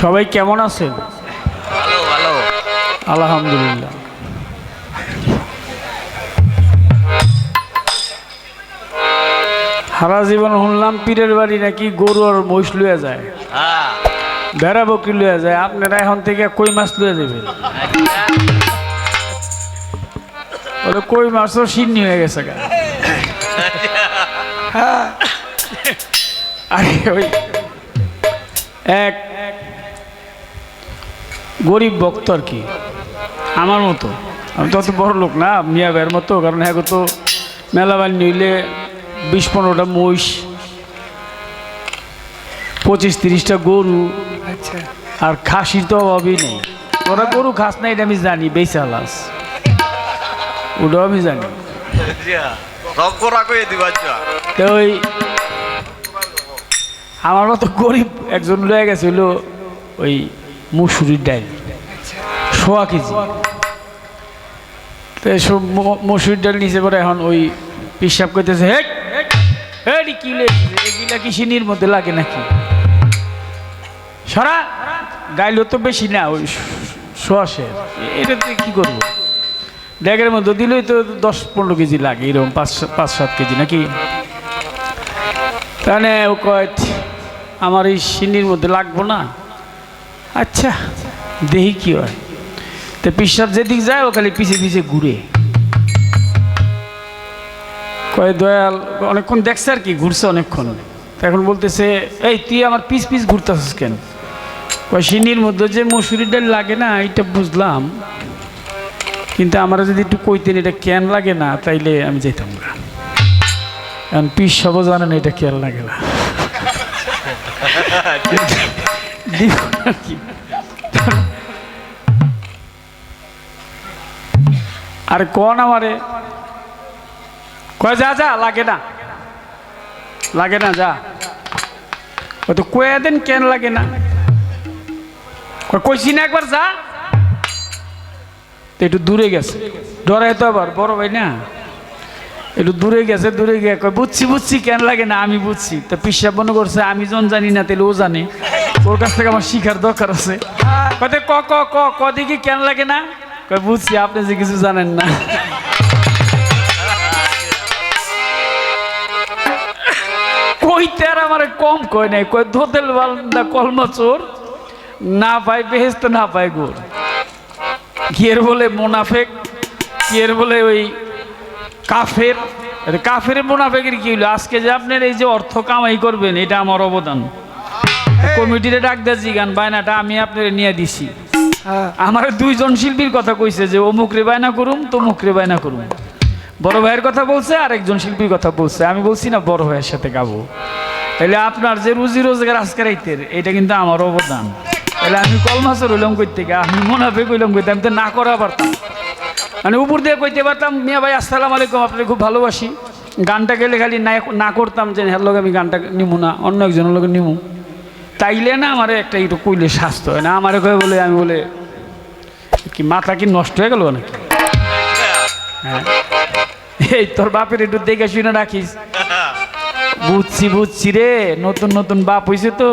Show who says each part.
Speaker 1: সবাই কেমন আছেন? আলহামদুলিল্লাহ। সারা জীবন শুনলাম পীরের বাড়ি নাকি গরু আর মহিষ লুয়ে যায়।
Speaker 2: হ্যাঁ।
Speaker 1: ভেড়া বকরি লুয়ে যায়। আপনারা এখন থেকে কই মাছ লুয়ে দেবেন ওটা কই মাছও সিন্নি হয়ে গেছে গা। হ্যাঁ। আরে ওই এক গরিব ভক্ত আর কি। আমার মতো। আমি তো অত বড় লোক না মিয়া ভাইয়ের মতো কারণ হ্যাঁ তো মেলাবান নিলে বিশ পনেরোটা মহিষ পঁচিশ তিরিশটা গরু আর খাসির তো অভাবই নেই। ওরা গরু খাস না এটা আমি জানি বেসা লাস ওটাও আমি জানি।
Speaker 2: কয়ে দিবা
Speaker 1: তো ওই আমার মতো গরিব একজন লয়ে গেছিল ওই মুসুরির ডাল সোয়া কেজি। তো এসব মসুরির ডাল নিচে পরে এখন ওই পিসাব করতেছে হেট হেট কি এগুলা কি সিনির মধ্যে লাগে নাকি? সরা গাইলো তো বেশি না, ওই সোয়াশের এটাতে কি করব? ব্যাগের মধ্যে দিলেই তো দশ পনেরো কেজি লাগে, এরকম পাঁচ পাঁচ, সাত কেজি নাকি? তাহলে ও কয়, আমার এই সিনির মধ্যে লাগবো না? আচ্ছা দেখি কি হয়। তো পিসাব যেদিক যায়, ও খালি পিছে পিছে ঘুরে। কয়, দয়াল, অনেকক্ষণ দেখছে আর কি, ঘুরছে অনেকক্ষণ। এখন বলতেছে, এই, তুই আমার পিস পিস ঘুরতেছিস কেন? কয় সিনির মধ্যে যে মসুরি ডাল লাগে না এটা বুঝলাম। কিন্তু আমরা যদি একটু কইতেন, এটা কেন লাগে না, তাইলে আমি যেতাম না। কারণ পিস সবও জানেন এটা কেন লাগে না? আরে কোন আমারে? কয়, যা যা, লাগে না। লাগে না, যা। ও তো কয়ে দেন কেন লাগে না? কইছি না একবার, যা। তো একটু দূরে গেছে। ডরাই তো আবার, বড় ভাই না? একটু দূরে গেছে, দূরে গিয়ে বুঝছি বুঝছি, কেন লাগে না, আমি বুঝছি। তো পিসাব মনে করছে, আমি জন জানি না, তাহলে ও জানে। ওর কাছ থেকে আমার শিখার দরকার আছে। কত ক ক ক ক দেখি কেন লাগে না? কয় বুঝছি, আপনি যে কিছু জানেন না। কইতে আর আমার কম কয় নাই। কয় ধোতেল বান্দা কলমা চোর না পায় বেহেস্ত, না পায় গোর কিয়ের বলে মোনাফেক? কিয়ের বলে ওই কাফের? কাফের মোনাফেকের কি হইল? আজকে যে আপনার এই যে অর্থ কামাই করবেন, এটা আমার অবদান। কমিটিরে ডাক দিয়ে জিগান বায়নাটা আমি আপনার নিয়ে দিছি। আমার দুইজন শিল্পীর কথা কইছে যে অমুক রে বায়না করুম তমুক রে বায়না করুম। বড় ভাইয়ের কথা বলছে আর একজন শিল্পীর কথা বলছে। আমি বলছি না বড় ভাইয়ের সাথে গাবো। তাহলে আপনার যে রুজি রোজগার আজকে রাইতের এটা কিন্তু আমার অবদান। তাহলে আমি কলমাসের হইলাম কই থেকে আমি মোনাফে কইলাম কইতে আমি তো না করা পারতাম। মানে উপর দিয়ে কইতে পারতাম মিয়া ভাই আসসালাম আলাইকুম আপনাকে খুব ভালোবাসি। গানটা গেলে খালি না না করতাম যে হ্যার লোক আমি গানটা নিমু না অন্য একজনের লোক নিমু। তাইলে না আমার একটা একটু কইলে স্বাস্থ্য হয় না। আমার কয়ে বলে, আমি বলে, কি মাথা কি নষ্ট হয়ে গেল নাকি? হ্যাঁ। এই তোর বাপের একটু দেখে শুনে রাখিস। বুঝছি বুঝছি রে। নতুন নতুন বাপ হয়েছে তো।